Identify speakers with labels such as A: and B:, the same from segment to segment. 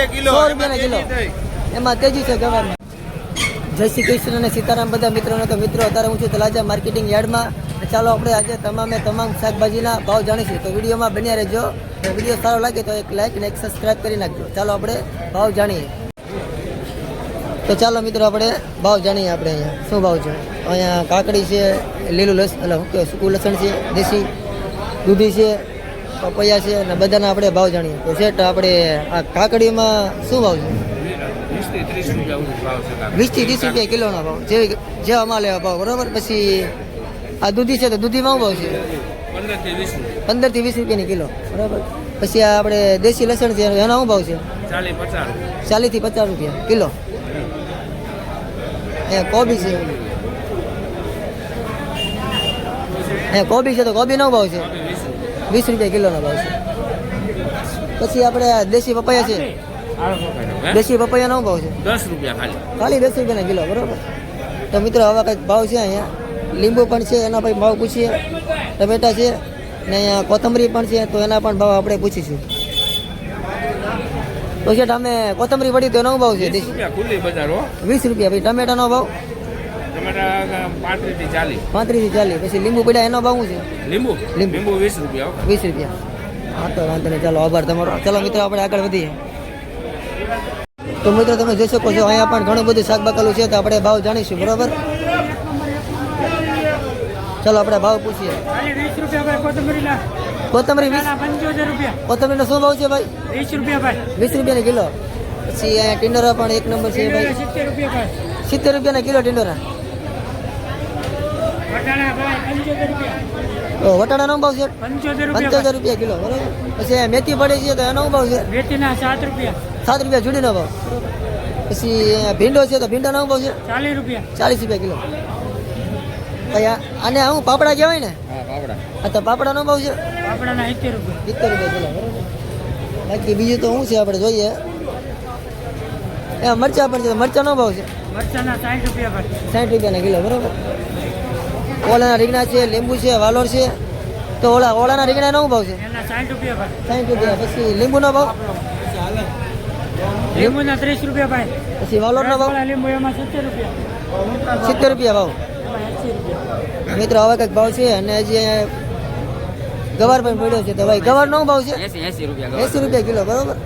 A: રૂપિયા કિલો.
B: સો રૂપિયાના કિલો. એમાં તેજી છે ગવારમાં જય શ્રી કૃષ્ણ અને સીતારામ બધા મિત્રોને તો મિત્રો અત્યારે હું છું તલાજા માર્કેટિંગ યાર્ડમાં. ચાલો આપણે આજે તમામે તમામ શાકભાજીના ભાવ જાણીશું. તો વિડીયોમાં બન્યા રહેજો. વીડિયો સારો લાગે તો એક લાઈક અને એક સબસ્ક્રાઈબ કરી નાખજો. ચાલો આપણે ભાવ જાણીએ. તો ચાલો મિત્રો આપણે ભાવ જાણીએ આપણે અહીંયા. શું ભાવ છે? અહીંયા કાકડી છે લીલું લસ એટલે શું કહેવાય? સૂકું લસણ છે દેશી દૂધી છે પપૈયા છે અને બધાના આપણે ભાવ જાણીએ. તો શેઠ, આપણે આ કાકડીમાં શું ભાવ છે?
A: વીસથી ત્રીસ રૂપિયા
B: કિલોનો ભાવ. જે જે માલ ભાવ, બરોબર? પછી આ દૂધી છે તો દૂધીમાં ભાવ છે?
A: પંદરથી વીસ
B: રૂપિયાની કિલો, બરાબર? પછી આ આપણે દેશી લસણ છે, એનો શું ભાવ છે?
A: ચાલીસ પચાસ રૂપિયા
B: કિલો. અહીંયા કોબી છે. અહીંયા કોબી છે તો કોબીનો ભાવ છે?
A: વીસ રૂપિયા
B: કિલોનો ભાવ છે. પછી આપણે દેશી પપૈયા છે? દેશી પપૈયાનો ભાવ છે?
A: દસ રૂપિયા ખાલી.
B: ખાલી દસ રૂપિયાના કિલો બરોબર. તો મિત્રો આવા કંઈક ભાવ છે અહીંયા. લીંબુ પણ છે એના ભાઈ ભાવ પૂછીએ. ટમેટા છે ને અહીંયા કોથમરી પણ છે તો એના પણ ભાવ આપણે પૂછીશું. તો છે અમે કોથમરી પડી તો એનો ભાવ છે
A: વીસ રૂપિયા
B: ભાઈ ટમેટાનો ભાવ?
A: ટમેટા પાંત્રીસથી ચાલીસ.
B: પાંત્રીસથી ચાલીસ. પછી લીંબુ પડ્યા એનો ભાવ છે?
A: લીંબુ?
B: લીંબુ.
A: લીંબુ વીસ રૂપિયા
B: વીસ રૂપિયા. હા તો વાંધો નહીં. ચાલો આભાર તમારો. ચાલો મિત્રો આપણે આગળ વધીએ. તો મિત્રો તમે જોઈ શકો છો અહીંયા પણ ઘણું બધું શાક છે તો આપણે ભાવ જાણીશું બરોબર? ચાલો આપણે ભાવ પૂછીએ.
C: ખાલી વીસ રૂપિયા ભાઈ કોથમરીના.
B: કોથમરી કોથમરીનો શું ભાવ છે ભાઈ?
C: વીસ રૂપિયા ભાઈ.
B: વીસ રૂપિયાની કિલો. પછી અહીંયા ટિંડોરા પણ એક નંબર છે ભાઈ.
C: સિત્તેર રૂપિયા ભાઈ.
B: સિત્તેર રૂપિયાના કિલો ટિંડોરા
C: વટાણા ભાઈ પંચોતેર રૂપિયા
B: તો વટાણાનો ભાવ છે?
C: પંચોતેર રૂપિયા
B: રૂપિયા કિલો બરાબર. પછી મેથી પડે છે તો એનો શું ભાવ છે.
C: મેથીના સાત રૂપિયા.
B: સાત રૂપિયા જુડીનો ભાવ. પછી ભીંડો છે તો ભીંડાનો શું ભાવ છે?
C: ચાલીસ રૂપિયા.
B: ચાલીસ રૂપિયા કિલો. અને આ- હું પાપડા કહેવાય ને?
A: હા પાપડા.
B: આ તો પાપડાનો ભાવ છે?
C: આપણાના સિત્તેર રૂપિયા.
B: સિત્તેર રૂપિયા કિલો બરાબર. બાકી બીજું તો શું છે આપણે જોઈએ? એ મરચા પણ છે તો મરચાનો ભાવ છે?
C: મરચાના સાઠ રૂપિયા
B: સાઠ રૂપિયાના કિલો બરોબર. ઓલાના રીંગણા છે લીંબુ છે વાલોર છે. તો ઓલા ઓળાના રીંગણા નો ભાવ છે?
C: એના સાઠ રૂપિયા પછી
B: લીંબુ નો પછી લીંબુનો ભાવ?
C: લીંબુના ત્રીસ રૂપિયા ભાઈ.
B: પછી વાલોરનો ભાવ?
C: લીંબુ એમાં સિત્તેર રૂપિયા.
B: સિત્તેર રૂપિયા ભાવ. મિત્રો હવે કંઈક ભાવ છે અને હજી ગવાર પણ પડ્યો છે. તો ભાઈ ગવારનો નો ભાવ છે?
A: એસી રૂપિયા
B: એસી રૂપિયા કિલો બરોબર?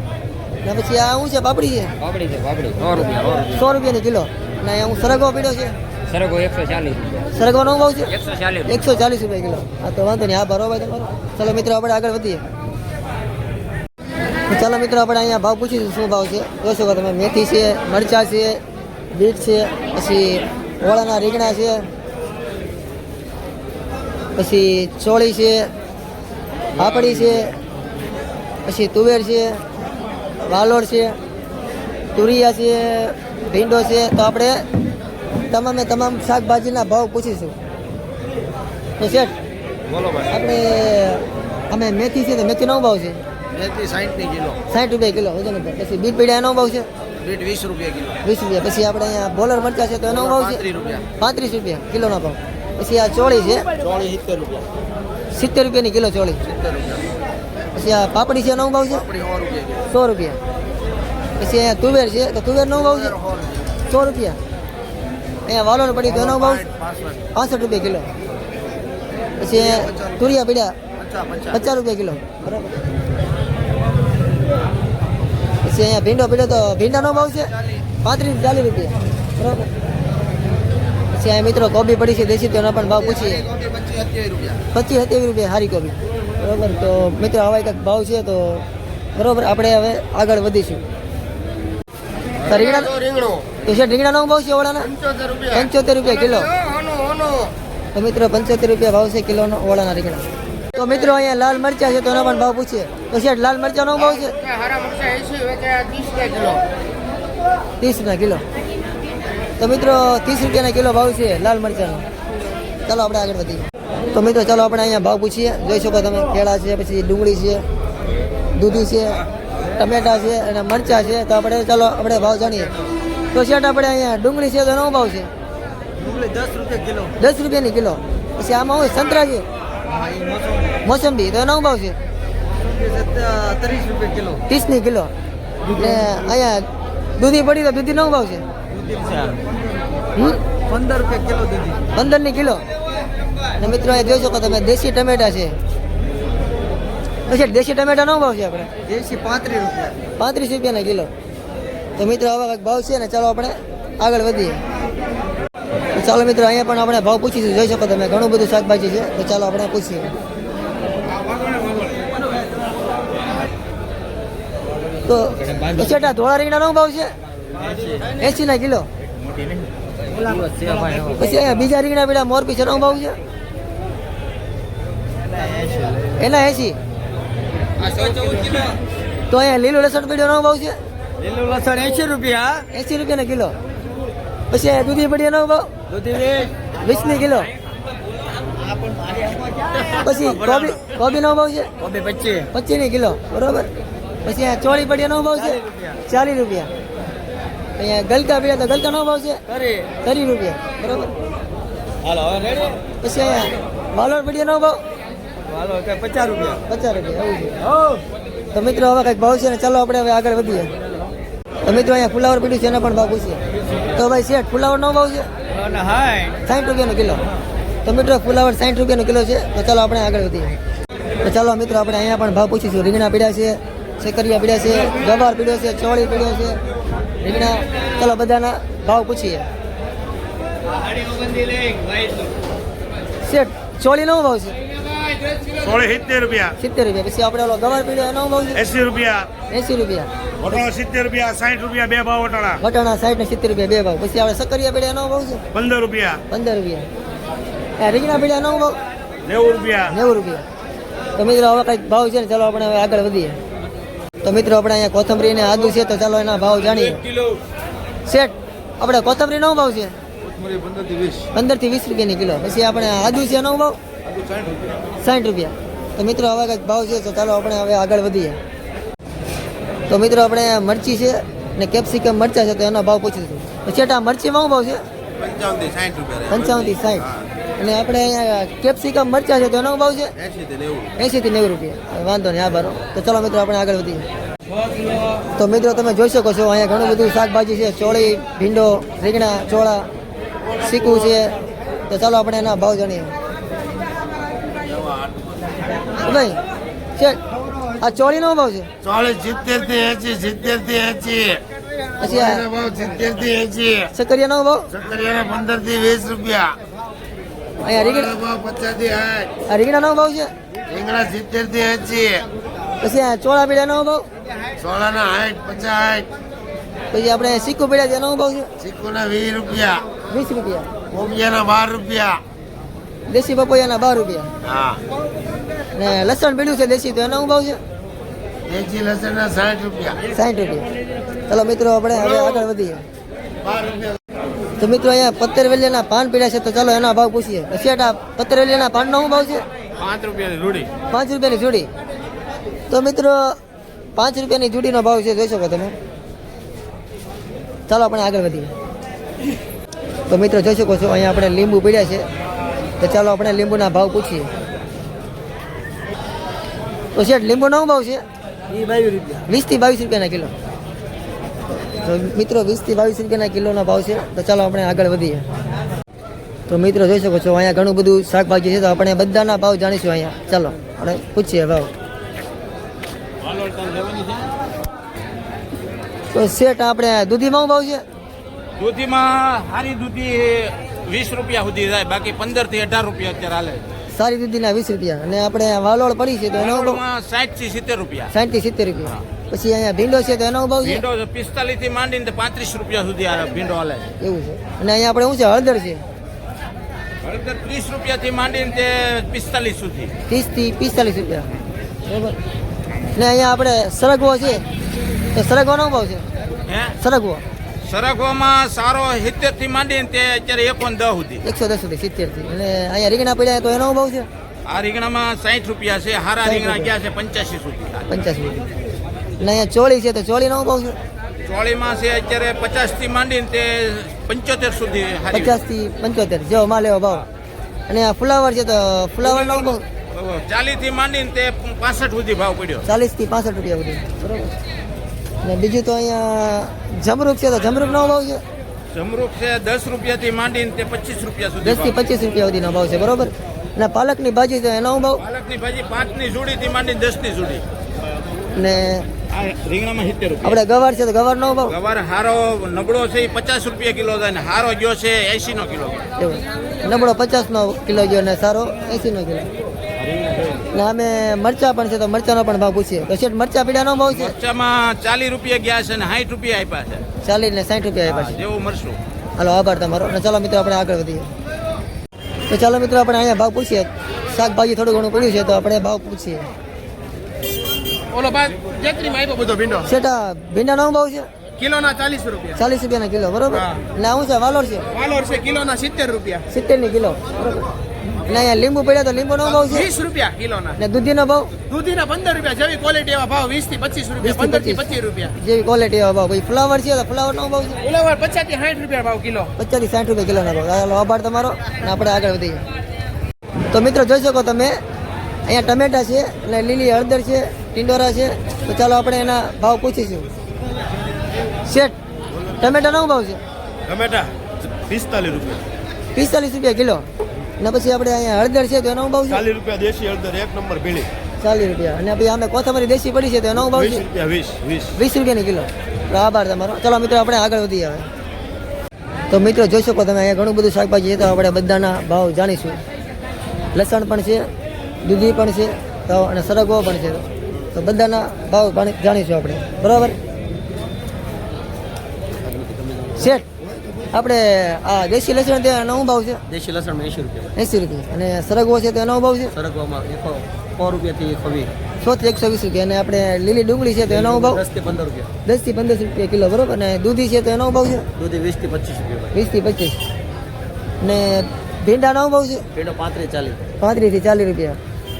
B: ને પછી આ શું છે? પાપડી છે?
A: પાપડી છે પાપડી. સો રૂપિયા
B: સો રૂપિયાની કિલો. ને હું સરગવો પીડ્યો છે.
A: સરગો એકસો ચાલીસ
B: સરગવાનો ભાવ છે?
A: એકસો ચાલીસ
B: એકસો ચાલીસ રૂપિયા કિલો. હા તો વાંધો નહીં. હા બરોબર તમારો ચાલો મિત્રો આપણે આગળ વધીએ. ચાલો મિત્રો આપણે અહીંયા ભાવ પૂછીશું શું ભાવ છે? જોઈ શકો તમે મેથી છે મરચાં છે બીટ છે પછી ઓળાના રીંગણા છે પછી ચોળી છે પાપડી છે પછી તુવેર છે વાલોડ છે તુરિયા છે ભીંડો છે. તો આપણે તમામે તમામ શાકભાજીના ભાવ પૂછીશું. તો શેઠ
A: બોલો ભાઈ.
B: આપણે અમે મેથી છે તો મેથીનો ભાવ છે?
A: મેથી સાઠની કિલો.
B: સાઠ રૂપિયા કિલો વજન ઉપર. પછી બીટ પીડા એનો ભાવ છે?
A: બીટ વીસ રૂપિયા કિલો.
B: વીસ રૂપિયા. પછી આપણે અહીંયા બોલર મરચા છે તો એનો ભાવ છે?
A: પાંત્રીસ રૂપિયા.
B: કિલોનો ભાવ. પછી આ ચોળી છે?
A: ચોળી સિત્તેર રૂપિયા.
B: સિત્તેર રૂપિયાની કિલો ચોળી. પછી આ પાપડી છે એનો ભાવ છે?
A: સો રૂપિયા
B: પછી અહીંયા તુવેર છે તો તુવેરનો ભાવ છે? સો રૂપિયા. અહીંયા વાલોર પડી તો ભાવ?
A: પાસઠ
B: રૂપિયા કિલો. પછી તુરિયા પીડ્યા?
A: પચાસ
B: રૂપિયા કિલો. બરાબર. પછી અહીંયા ભીંડો પીડ્યો તો ભીંડાનો ભાવ છે? પાંત્રીસ ચાલીસ રૂપિયા. બરાબર. પછી અહીંયા મિત્રો કોબી પડી છે દેશી તેનો પણ ભાવ પૂછીએ.
A: પચીસ સત્યાવીસ રૂપિયા
B: સારી કોબી. બરાબર. તો મિત્રો હવાઈ કંઈક ભાવ છે તો બરાબર આપણે હવે આગળ વધીશું. રીંગણો. છે રીંગણાનો ભાવ છે ઓળાના?
A: પંચોતેર રૂપિયા.
B: કિલો. તો મિત્રો પંચોતેર રૂપિયા ભાવ છે કિલોનો ઓળાના રીંગણા. તો મિત્રો અહીંયા લાલ મરચા છે તો એનો પણ ભાવ પૂછીએ. તો શેઠ લાલ મરચાનો ભાવ છે? ત્રીસના કિલો. તો મિત્રો ત્રીસ રૂપિયાના કિલો ભાવ છે લાલ મરચાનો. ચાલો આપણે આગળ વધીએ. તો મિત્રો ચાલો આપણે અહીંયા ભાવ પૂછીએ. જોઈ શકો તમે કેળા છે પછી ડુંગળી છે દૂધી છે ટમેટા છે અને મરચા છે. તો આપણે ચાલો આપણે ભાવ જાણીએ. તો શેઠ આપણે અહીંયા ડુંગળી છે તો એનો ભાવ છે?
A: ડુંગળી દસ રૂપિયા કિલો.
B: દસ રૂપિયાની કિલો. પછી આમાં હોય સંતરા છે મોસંબી. તો નવ ભાવ છે?
A: ત્રીસ રૂપિયા કિલો.
B: ત્રીસની કિલો. ને અહીંયા દૂધી પડી તો દૂધી નવ ભાવ છે?
A: પંદર રૂપિયા કિલો દૂધી.
B: પંદરની કિલો. અને મિત્રો અહીંયા જોઈ શકો તમે દેશી ટમેટા છે. પછી દેશી ટમેટા નવ ભાવ છે આપણે?
A: દેશી પાંત્રીસ રૂપિયા.
B: પાંત્રીસ રૂપિયાના કિલો. તો મિત્રો, હવે કંઈક ભાવ છે ને, ચાલો આપણે આગળ વધીએ. ચાલો મિત્રો, અહીંયા પણ આપણે ભાવ પૂછીશું જોઈ શકો તમે, ઘણું બધું શાકભાજી છે. તો ચાલો આપણે પૂછીએ. તો છેટા ધોળા રીંગણા નો ભાવ છે? એસી ના કિલો. પછી અહીંયા બીજા રીંગણા પેલા મોરપી છે, નો ભાવ છે? એના એસી તો અહીંયા લીલું લસણ પીડ્યો નો ભાવ છે?
A: લીલું લસણ એસી રૂપિયા.
B: એસી રૂપિયાના કિલો. પછી દૂધી પડીયાનો ભાવ?
A: દૂધી
B: વીસની કિલો. પછી કોબી કોબીનો ભાવ છે?
A: કોબી પચીસ.
B: પચીસની કિલો. બરોબર. પછી આ ચોળી પડીયાનો ભાવ છે? ચાલીસ રૂપિયા. અહીંયા ગલકા પીડા તો ગલકાનો ભાવ છે?
A: તરી
B: ત્રીસ રૂપિયા. બરોબર.
A: હાલો રેડી
B: પછી અહીંયા વાલોડ પડીયાનો ભાવ?
A: હાલો પચાસ રૂપિયા.
B: પચાસ રૂપિયા એવું છે. તો મિત્રો હવે કંઈક ભાવ છે ને ચાલો આપણે હવે આગળ વધીએ. તો અહીંયા ફુલાવર પીડ્યું છે એના પણ ભાવ પૂછીએ. તો ભાઈ શેઠ ફુલાવરનો ભાવ છે? સાઠ રૂપિયાનો કિલો. તો મિત્રો ફુલાવર સાઠ રૂપિયાનો કિલો છે. તો ચાલો આપણે આગળ વધીએ. તો ચાલો મિત્રો આપણે અહીંયા પણ ભાવ પૂછીશું. રીંગણા પીડ્યા છે શેકરિયા પીડ્યા છે ગવાર પીડ્યો છે ચોળી પીડ્યો છે. રીંગણા ચાલો બધાના ભાવ પૂછીએ. શેઠ ચોળીનો ભાવ છે?
D: સોળે સિત્તેર રૂપિયા.
B: સિત્તેર રૂપિયા. પછી આપણે ઓલો ગવાર પીડ્યો એનો ભાવ છે?
D: એસી રૂપિયા.
B: એંસી રૂપિયા.
D: સિત્તેર રૂપિયા સાઠ રૂપિયા બે ભાવ વટાણા.
B: વટાણા સાઠ ને સિત્તેર રૂપિયા બે ભાવ. પછી આપણે સકરિયા પીડ્યા એનો ભાવ છે.
D: પંદર રૂપિયા.
B: પંદર રૂપિયા. આ રીંગણા પીડ્યા નો ભાવ.
D: નેવું રૂપિયા.
B: નેવું રૂપિયા. તો મિત્રો હવે કંઈક ભાવ છે ને ચાલો આપણે હવે આગળ વધીએ. તો મિત્રો આપણે અહીંયા કોથમરી ને આદુ છે તો ચાલો એના ભાવ જાણીએ. શેઠ આપણે કોથમરી નો ભાવ છે?
A: પંદરથી વીસ
B: રૂપિયાની કિલો. પછી આપણે આદુ છે નવ ભાવ? સાઠ રૂપિયા. તો મિત્રો હવે કંઈક ભાવ છે તો ચાલો આપણે હવે આગળ વધીએ. તો મિત્રો આપણે મરચી છે ને કેપ્સિકમ મરચા છે તો એનો ભાવ પૂછીશું તો શેઠ આ મરચીમાં શું ભાવ છે?
A: પંચાવનથી સાઠ
B: અને આપણે અહીંયા કેપ્સિકમ મરચા છે તો એનો ભાવ છે?
A: એસી થી નેવું
B: રૂપિયા. વાંધો નહીં આ બારો. તો ચલો મિત્રો આપણે આગળ વધીએ. તો મિત્રો તમે જોઈ શકો છો અહીંયા ઘણું બધું શાકભાજી છે. ચોળી ભીંડો રીંગણા ચોળા સીકું છે. તો ચાલો આપણે એના ભાવ જાણીએ. ભાઈ છે આ ચોળીનો ભાવ છે?
D: ચોળી સિત્તેરથી એસી સિત્તેરથી એસી. ભાવ સિત્તેરથી એસી.
B: સકરિયાનો ભાવ?
D: સક્કરિયાના પંદરથી વીસ રૂપિયા.
B: અહીંયા રીંગણા
D: ભાવ પચાસથી આઠ.
B: આ રીંગણાનો ભાવ છે?
D: રીંગણા સિત્તેરથી એસી.
B: પછી આ ચોળા પીડાનો ભાવ?
D: સોળાના આઠ પચાસ.
B: પછી આપણે સીકું પીડા તેનો ભાવ છે?
D: ચીકુના વીસ રૂપિયા.
B: વીસ રૂપિયા.
D: કોબિયાના બાર રૂપિયા.
B: દેશી પપૈયાના બાર રૂપિયા.
D: હા.
B: ને લસણ પીડ્યું છે દેશી તો એનો ભાવ છે?
D: દેશી લસણના સાઠ રૂપિયા.
B: સાઠ રૂપિયા. ચાલો મિત્રો આપણે હવે આગળ વધીએ. તો મિત્રો અહીંયા પત્તરવેલીના પાન પીડા છે તો ચાલો એના ભાવ પૂછીએ. શેઠ આ પત્તરવેલીના પાનનો શું ભાવ છે?
A: પાંચ રૂપિયાની જોડી.
B: પાંચ રૂપિયાની જોડી. તો મિત્રો પાંચ રૂપિયાની જોડીનો ભાવ છે જોઈ શકો તમે. ચાલો આપણે આગળ વધીએ. તો મિત્રો જોઈ શકો છો અહીંયા આપણે લીંબુ પીડ્યા છે. તો ચાલો આપણે લીંબુના ભાવ પૂછીએ. તો શેઠ લીંબુનો શું ભાવ છે?
A: એ બાવીસ
B: વીસથી બાવીસ રૂપિયાના કિલો. તો મિત્રો વીસથી બાવીસ રૂપિયાના કિલોનો ભાવ છે. તો ચાલો આપણે આગળ વધીએ. તો મિત્રો જોઈ શકો છો અહીંયા ઘણું બધું શાકભાજી છે. તો આપણે બધાના ભાવ જાણીશું અહીંયા. ચાલો આપણે પૂછીએ ભાવ. તો શેઠ આપણે દૂધીમાં ભાવ છે?
E: દૂધીમાં સારી દૂધી વીસ રૂપિયા સુધી જાય. બાકી પંદરથી અઢાર રૂપિયા અત્યારે હાલે.
B: સારી દૂધીના વીસ રૂપિયા. અને આપણે વાલોળ પડી છે તો એનો
E: સાઠથી સિત્તેર રૂપિયા.
B: સાઠથી સિત્તેર રૂપિયા. પછી અહીંયા ભીંડો છે તો એનો ભાવ છે?
E: ભીંડો પિસ્તાલીસથી માંડીને પાંત્રીસ રૂપિયા સુધી આ ભીંડો હાલે છે.
B: એવું છે. અને અહીંયા આપણે શું છે હળદર છે?
E: હળદર ત્રીસ રૂપિયા થી માંડીને તે પિસ્તાલીસ સુધી.
B: ત્રીસથી પિસ્તાલીસ રૂપિયા. બરાબર. ને અહીંયા આપણે સરગવો છે. તો સરગવાનો ભાવ છે?
E: હે?
B: સરગવો.
E: સરગવામાં સારો સિત્તેરથી માંડીને તે અત્યારે એકોન દસ સુધી.
B: એકસો દસ સુધી સિત્તેરથી અને અહીંયા રીંગણા પડ્યા તો એનો ભાવ છે?
E: આ રીંગણામાં સાઠ રૂપિયા છે હારા રીંગણા. ગયા છે પંચ્યાસી સુધી.
B: પંચાસી સુધી. અને અહીંયા ચોળી છે તો ચોળીનો ભાવ છે?
E: ચોળીમાં છે અત્યારે પચાસથી માંડીને તે પંચોતેર સુધી
B: પચાસથી પંચોતેર જેવો માં લેવો ભાવ. અને આ ફ્લાવર છે તો ફુલાવરનો ભાવ?
E: ચાલીસથી માંડીને તે પાસઠ સુધી ભાવ પડ્યો.
B: ચાલીસથી પાસઠ રૂપિયા સુધી બરોબર. ને બીજું તો અહીંયા જમરૂખ છે તો જમરૂક નવો ભાવ છે?
E: જમરૂક છે દસ રૂપિયાથી માંડીને તે પચીસ રૂપિયા સુધી દસથી
B: પચીસ રૂપિયા સુધીનો ભાવ છે બરોબર? ને પાલકની ભાજી છે એનો ભાવ?
E: પાલકની ભાજી પાંચની જોડીથી માંડીને દસની જોડી.
B: ને
E: આ રીંગણામાં સિત્તેર રૂપિયા.
B: આપણે ગવાર છે તો ગવાર નો ભાવ?
E: ગવાર હારો નબળો છે એ પચાસ રૂપિયા કિલો થાય ને હારો ગયો છે એસી નો કિલો.
B: નબળો પચાસ નો કિલો ગયો ને સારો એસી નો કિલો. ને અમે મરચા પણ છે તો મરચાનો પણ ભાવ પૂછીએ. તો શેઠ મરચા પીડાનો ભાવ છે?
E: મરચામાં ચાલીસ રૂપિયા ગયા છે ને સાઠ રૂપિયા આપ્યા છે.
B: ચાલીસ ને સાઠ રૂપિયા આપ્યા છે.
E: જેવું મરશું
B: હાલો આભાર તમારો. અને ચાલો મિત્રો આપણે આગળ વધીએ. તો ચાલો મિત્રો આપણે અહીંયા ભાવ પૂછીએ. શાકભાજી થોડું ઘણું પડ્યું છે તો આપણે ભાવ પૂછીએ.
A: ઓલો બધો ભીંડો?
B: શેઠા ભીંડાનો ભાવ છે?
A: કિલોના ચાલીસ રૂપિયા.
B: ચાલીસ રૂપિયાના કિલો બરોબર? ને હું છે? વાલોર છે?
A: વાલોર છે કિલોના સિત્તેર રૂપિયા.
B: સિત્તેરની કિલો. બરોબર ને અહીંયા લીંબુ પડ્યા તો લીંબુ નો ભાવ
A: વીસ રૂપિયા કિલોના.
B: ને દૂધીનો ભાવ?
A: દૂધીના પંદર રૂપિયા જેવી ક્વોલિટી એવા ભાવ વીસથી પચીસ રૂપિયા
B: પંદરથી
A: પચીસ. રૂપિયા.
B: જેવી ક્વોલિટી એવા ભાવ. ભાઈ ફ્લાવર છે તો ફ્લાવરનો ભાવ છે
A: ફ્લાવર પચાસથી સાઠ રૂપિયા ભાવ કિલો.
B: પચાસથી સાઠ રૂપિયા કિલોના ભાવ. ચાલો આભાર તમારો. ને આપણે આગળ વધીએ. તો મિત્રો જોઈ શકો તમે અહીંયા ટમેટા છે અને લીલી હળદર છે ટિંડોરા છે. તો ચાલો આપણે એના ભાવ પૂછીશું. શેઠ ટમેટાનો નો ભાવ છે?
A: ટમેટા પિસ્તાલીસ રૂપિયા.
B: પિસ્તાલીસ રૂપિયા કિલો. ને પછી આપણે અહીંયા હળદર છે તો એનો ભાવ
A: ચાલીસ રૂપિયા દેશી હળદર એક નંબર ભીડી
B: ચાલીસ રૂપિયા. અને પછી અમે કોથમરી દેશી પડી છે તો એનો ભાવ
A: વીસ રૂપિયા વીસ વીસ.
B: વીસ રૂપિયાની કિલો. આભાર તમારો. ચાલો મિત્રો આપણે આગળ વધીએ હવે. તો મિત્રો જોઈ શકો તમે અહીંયા ઘણું બધું શાકભાજી છે તો આપણે બધાના ભાવ જાણીશું. લસણ પણ છે દૂધી પણ છે તો અને સરગવો પણ છે. તો બધાના ભાવ જાણીશું આપણે. બરાબર શેઠ આપણે આ દેશી લસણ તે એનો શું ભાવ છે?
F: દેશી લસણ એંશી રૂપિયા
B: એંસી રૂપિયા. અને સરગવો છે તો એનો શું ભાવ છે?
F: સરગવામાં એકસો સો રૂપિયાથી એકસો વીસ.
B: સો થી એકસો વીસ રૂપિયા. અને આપણે લીલી ડુંગળી છે તો એનો ભાવ?
F: દસથી પંદર રૂપિયા.
B: દસથી પંદર રૂપિયા કિલો બરોબર? અને દૂધી છે તો એનો ભાવ છે?
F: દૂધી વીસથી પચીસ રૂપિયા
B: વીસથી પચીસ. ને ભીંડાનો શું ભાવ છે?
F: પેડો પાંત્રીસ ચાલીસ.
B: પાંત્રીસથી ચાલીસ રૂપિયા.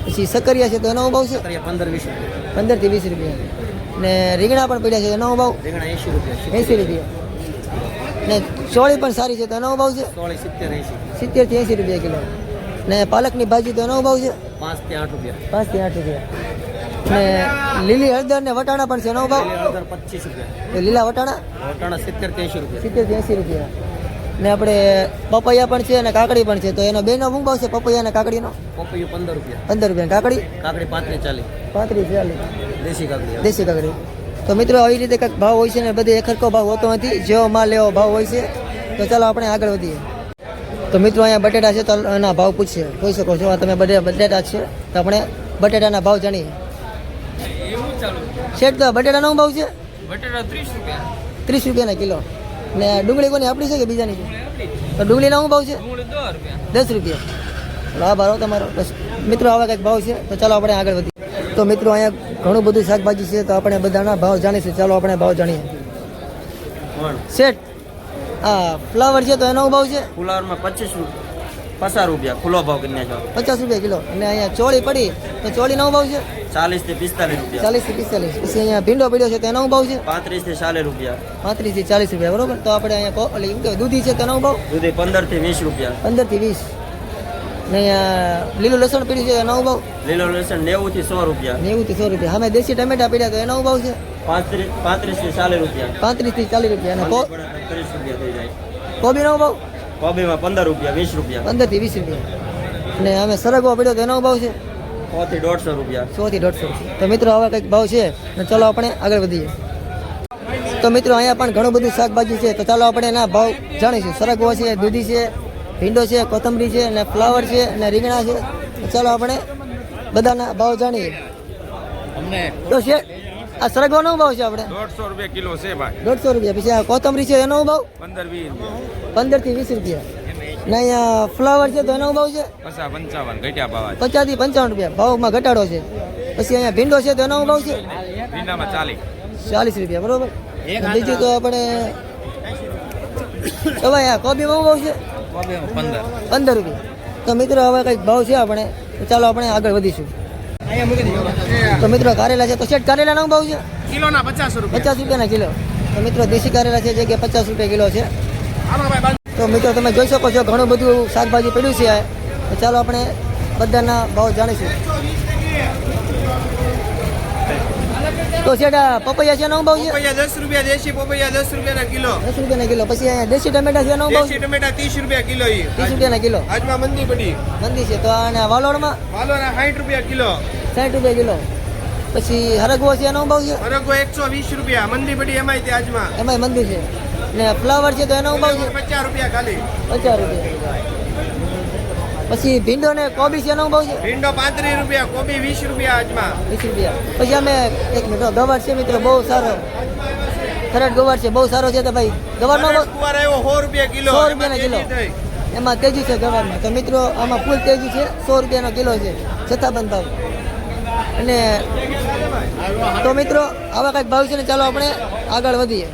B: પછી સકરિયા છે તો એનો ભાવ છે?
F: પંદર વીસ રૂપિયા.
B: પંદરથી વીસ રૂપિયા. ને રીંગણા પણ પડ્યા છે એનો ભાવ?
F: રીંગણા એંશી રૂપિયા.
B: એંસી રૂપિયા. ને ચોળી પણ સારી છે તો એનો ભાવ છે?
F: સિત્તેર
B: એંસી રૂપિયા કિલો. ને પાલકની ભાજી તો એનો ભાવ છે?
F: પાંચથી આઠ રૂપિયા.
B: પાંચથી આઠ રૂપિયા. ને લીલી હળદર ને વટાણા પણ છે એનો ભાવ?
F: હળદર પચીસ રૂપિયા.
B: લીલા વટાણા?
F: વટાણા સિત્તેરથી એંશી રૂપિયા.
B: સિત્તેરથી એંસી રૂપિયા. ને આપણે પપૈયા પણ છે અને કાકડી પણ છે તો એનો બેનો શું ભાવ છે પપૈયા અને કાકડીનો?
F: પપૈયું પંદર રૂપિયા.
B: પંદર રૂપિયા. કાકડી?
F: કાકડી પાંત્રીસ ચાલીસ.
B: પાંત્રીસ ચાલીસ.
F: દેશી કાકડી.
B: દેશી કાકડી. તો મિત્રો આવી રીતે કંઈક ભાવ હોય છે ને બધે એકરકો ભાવ હોતો નથી. જેવો માલ એવો ભાવ હોય છે. તો ચાલો આપણે આગળ વધીએ. તો મિત્રો અહીંયા બટેટા છે તો એના ભાવ પૂછીએ. જોઈ શકો છો આ તમે બધે બટેટા છે. તો આપણે બટેટાના ભાવ જાણીએ. શેઠ તો બટેટાનો ભાવ છે?
C: બટેટા ત્રીસ રૂપિયા.
B: ત્રીસ રૂપિયાના કિલો. ને ડુંગળી કોની? આપણી છે કે બીજાની છે? તો ડુંગળીના શું ભાવ છે?
C: દસ રૂપિયા.
B: રૂપિયા. ભાવ તમારો. બસ. મિત્રો આવા કંઈક ભાવ છે. તો ચાલો આપણે આગળ વધીએ. તો મિત્રો અહીંયા ઘણું બધું શાકભાજી છે તો આપણે બધાના ભાવ જાણીશું. ચાલો આપણે ભાવ જાણીએ. શેઠ હા ફ્લાવર છે તો એનો ભાવ છે?
F: ફુલાવરમાં પચીસ રૂપિયા પચાસ રૂપિયા ખુલ્લો ભાવ કરી છો
B: પચાસ રૂપિયા કિલો. અને અહીંયા ચોળી પડી તો ચોળીનો શું ભાવ છે?
F: ચાલીસથી પિસ્તાલીસ રૂપિયા.
B: ચાલીસથી પિસ્તાલીસ. પછી અહીંયા ભીંડો પડ્યો છે તેનો ભાવ છે?
F: પાંત્રીસથી ચાલીસ રૂપિયા.
B: પાંત્રીસથી ચાલીસ રૂપિયા બરોબર? તો આપણે અહીંયા દૂધી છે તેનો ભાવ?
F: દૂધી પંદરથી વીસ રૂપિયા.
B: પંદરથી વીસ. ને લીલું લસણ પીડ્યું છે એનો ભાવ?
F: લીલું લસણ નેવું થી સો રૂપિયા.
B: નેવું થી સો રૂપિયા. અમે દેશી ટમેટા પીડ્યા તો એનો ભાવ છે?
F: પાંત્રીસથી ચાલીસ રૂપિયા.
B: પાંત્રીસથી ચાલીસ રૂપિયા. અને
F: ત્રીસ રૂપિયા થઈ જાય.
B: કોબીનો ભાવ?
F: કોબીમાં પંદર રૂપિયા વીસ રૂપિયા.
B: પંદરથી વીસ રૂપિયા. અને અમે સરગવો પીડ્યો તો એનો ભાવ છે?
F: સો થી દોઢસો રૂપિયા.
B: સો થી દોઢસો તો મિત્રો આવા કંઈક ભાવ છે. ને ચાલો આપણે આગળ વધીએ. તો મિત્રો અહીંયા પણ ઘણું બધું શાકભાજી છે. તો ચાલો આપણે એના ભાવ જાણીશું. સરગવો છે દૂધી છે ભીંડો છે કોથમરી છે અને ફ્લાવર છે અને રીંગણા છે. ચાલો આપણે બધાના ભાવ જાણીએ.
E: અમને
B: તો છે? આ સરગવાનો ભાવ છે આપણે?
E: દોઢસો રૂપિયા કિલો છે ભાઈ.
B: દોઢસો રૂપિયા. પછી આ કોથમરી છે એનો ભાવ?
E: પંદર વીસ
B: પંદરથી વીસ રૂપિયા. ને અહીંયા ફ્લાવર છે તો એનો ભાવ છે?
E: પચાસ પંચાવન ઘટ્યા ભાવ
B: પચાસથી પંચાવન રૂપિયા. ભાવમાં ઘટાડો છે. પછી અહીંયા ભીંડો છે તો એનો ભાવ છે?
E: ભીંડામાં ચાલીસ.
B: ચાલીસ રૂપિયા બરોબર? બીજું તો આપણે તો ભાઈ આ કોબીમાં બહુ ભાવ છે?
E: પંદર.
B: રૂપિયા. તો મિત્રો હવે કંઈક ભાવ છે આપણે? તો ચાલો આપણે આગળ વધીશું. તો મિત્રો કારેલા છે તો શેઠ કારેલાનો નો ભાવ છે?
A: કિલોના પચાસ રૂપિયા.
B: પચાસ રૂપિયાના કિલો. તો મિત્રો દેશી કારેલા છે જે કે પચાસ રૂપિયા કિલો છે. તો મિત્રો તમે જોઈ શકો છો ઘણું બધું શાકભાજી પડ્યું છે તો ચાલો આપણે બધાના ભાવ જાણીશું. તો સેટા પપૈયા છે ભાવ છે?
A: પપૈયા દસ રૂપિયા દેશી પપૈયા દસ રૂપિયાના કિલો.
B: દસ રૂપિયાના કિલો. પછી અહીંયા દેશી ટમેટા છે ભાવ
A: દેશી ટમેટા ત્રીસ રૂપિયા કિલો
B: ત્રીસ રૂપિયાના કિલો.
A: આજમાં મંદી પડી
B: મંદી છે. તો અને વાલોડમાં
A: વાલોડના સાઠ રૂપિયા કિલો.
B: સાઠ રૂપિયા કિલો. પછી હરગવો છે એનો ભાવ છે?
A: હરગવો એકસો વીસ રૂપિયા. મંદી પડી એમાંય તે આજમાં.
B: એમાંય મંદી છે. ને ફ્લાવર છે તો એનો ભાવ છે?
A: પચાસ રૂપિયા ખાલી.
B: પચાસ રૂપિયા. પછી ભીંડો ને કોબી છે એનો ભાવ છે?
A: ભીંડો પાંત્રીસ રૂપિયા કોબી વીસ રૂપિયા આજમાં.
B: વીસ રૂપિયા. પછી અમે એક મિનિટ ગવાર છે મિત્રો બહુ સારો. ખરડ ગવાર છે બહુ સારો છે તો ભાઈ ગવારનો
A: કુવાર આવ્યો સો રૂપિયા કિલો
B: સો રૂપિયાના કિલો. એમાં તેજી છે ગવારમાં. તો મિત્રો આમાં ફૂલ તેજી છે સો રૂપિયાનો કિલો છે જથ્થાબંધ ભાવ અને તો મિત્રો આવા કંઈક ભાવ છે ને ચાલો આપણે આગળ વધીએ.